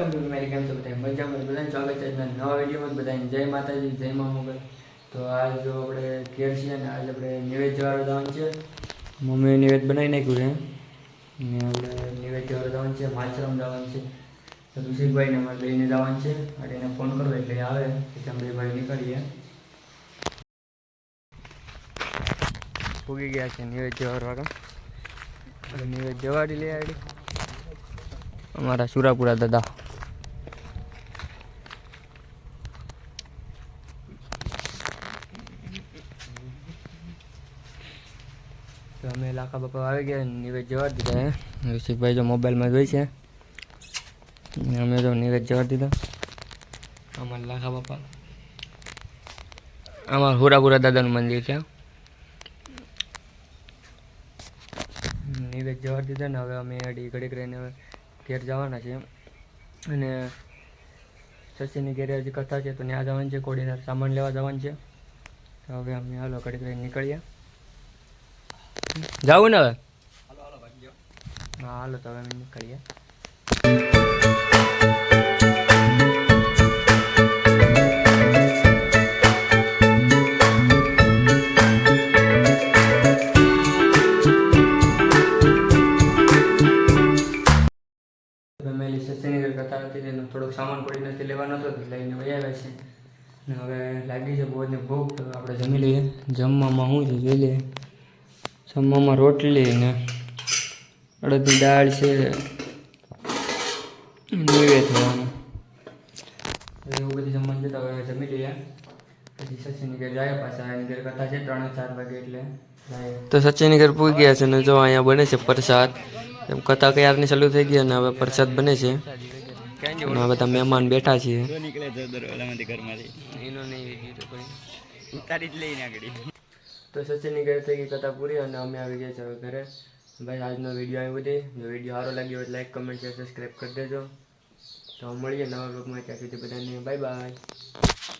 મારી જય માતાજી, જય તો આજ જો આપણે ઘેર છીએ ને આજે આપણે નિવેદ જવાનું છે. મમ્મીએ નિવેદ બનાવી નાખ્યું છે. ને આપણે નિવેદ જવાનું જવાનું છે માછરમ જવાનું છે. તો ઋષિકભાઈને અમારે લઈને જવાનું છે. અને એને ફોન કરો એટલે આવે. પછી અમે ભાઈ નીકળીએ. પૂગી ગયા છે નિવેદ જવારવાળા નિવેદ જવાડી લઈ આવી અમારા સુરાપુરા દાદા. તો અમે લાખા બાપા આવી ગયા નિવેદ જવા દીધા, હે? ઋષિકભાઈ જો મોબાઈલમાં જોઈ છે. અમે તો નિવેદ જવા દીધા. અમારા લાખા બાપા. અમારા હુરાપુરા દાદાનું મંદિર છે. નિવેદ જવા દીધા ને હવે અમે અડી ઘડીક રહીને ઘેર જવાના છીએ. અને સચિનની ઘેરે હજી કથા છે, તો ત્યાં જવાનું છે, કોડીનાર સામાન લેવા જવાનું છે. હવે અમે હાલો ઘડીક રહીને નીકળીએ. જાવું ને હવે. હા હાલો તો હવે નીકળીએ. થોડોક સામાન પડી નથી લેવાનો હતો લઈને વહી આવ્યા છે. ને હવે લાગી છે બહુ ભૂખ તો આપણે જમી લઈએ. જમવામાં હું છે જોઈ લઈએ જમવામાં રોટલી ને અડદની દાળ છે. નિવેદ થવાનું. એવું બધું જમવાનું જતા હોય જમી લઈએ. પછી સચિનની ઘર જાય પાછા. એની ઘેર કથા છે ત્રણ ચાર વાગે એટલે તો સચિન ઘર પૂગી ગયા છે ને જો અહીંયા બને છે પ્રસાદ. એમ કથા ક્યારની ચાલુ થઈ ગઈ અને હવે પ્રસાદ બને છે. અને આ બધા મહેમાન બેઠા છે નીકળે છે તો સચિનની ઘરે થઈ ગઈ કથા પૂરી અને અમે આવી ગયા છીએ ઘરે. ભાઈ, આજનો વીડિયો આવી બધી જો વીડિયો સારો લાગ્યો હોય લાઈક કમેન્ટ શેર સબસ્ક્રાઈબ કરી દેજો. તો મળીએ નવા બ્લોગમાં ત્યાં સુધી બધાને બાય બાય